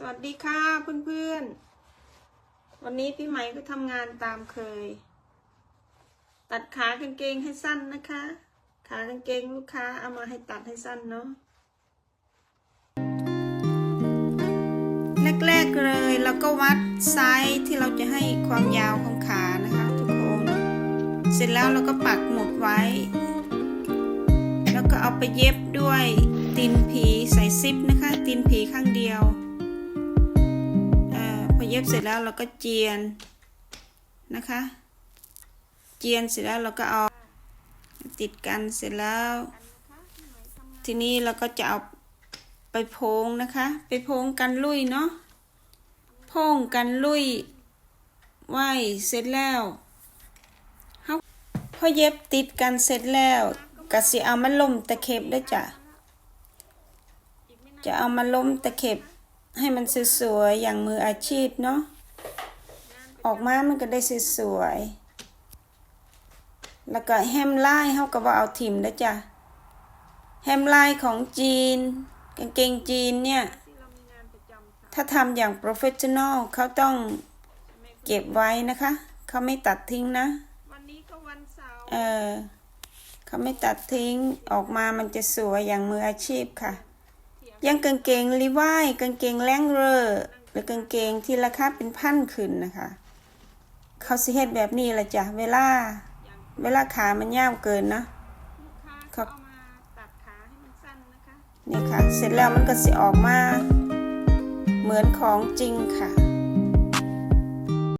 สวัสดีค่ะเพื่อนๆ วันนี้พี่ไหมก็ทำงานตามเคย ตัดขากางเกงให้สั้นนะคะ ขากางเกงลูกค้าเอามาให้ตัดให้สั้นเนาะแรกๆเลยเราก็วัดไซส์ที่เราจะให้ความยาวของขานะคะทุกคน เสร็จแล้วเราก็ปักหมุดไว้ แล้วก็เอาไปเย็บด้วยตีนผีใส่ซิปนะคะตีนผีข้างเดียว เย็บเสร็จแล้วเราก็เจียนนะคะ เจียนเสร็จแล้วเราก็เอาติดกันเสร็จแล้ว ทีนี้เราก็จะเอาไปโพงนะคะ ไปโพงกันลุยเนาะโพงกันลุยไหวเสร็จแล้วพอเย็บติดกันเสร็จแล้วก็สิเอามาล้มตะเข็บได้จ้ะจะเอามาล้มตะเข็บ ให้มันสวยๆอย่างมืออาชีพเนาะออกมามันก็ได้สวยๆแล้วก็แฮมไลายเฮาก็บ่เอาถิ่มนะจ้ะแฮมไลายของจีนกางเกงจีนเนี่ย ถ้าทำอย่างโปรเฟชชั่นอลเขาต้องเก็บไว้นะคะ เขาไม่ตัดทิ้งนะวันนี้ก็วันเสาร์เออเขาไม่ตัดทิ้งออกมามันจะสวยอย่างมืออาชีพค่ะ ยังกางเกงลีวายกางเกงแรงเรอหรือกางเกงที่ราคาเป็นพันขึ้นนะคะ เขาสิเฮ็ดแบบนี้ละจ้ะเวลา เวลาขามันยาวเกินนะเขานี่ค่ะ เสร็จแล้วมันก็สิออกมา เหมือนของจริงค่ะ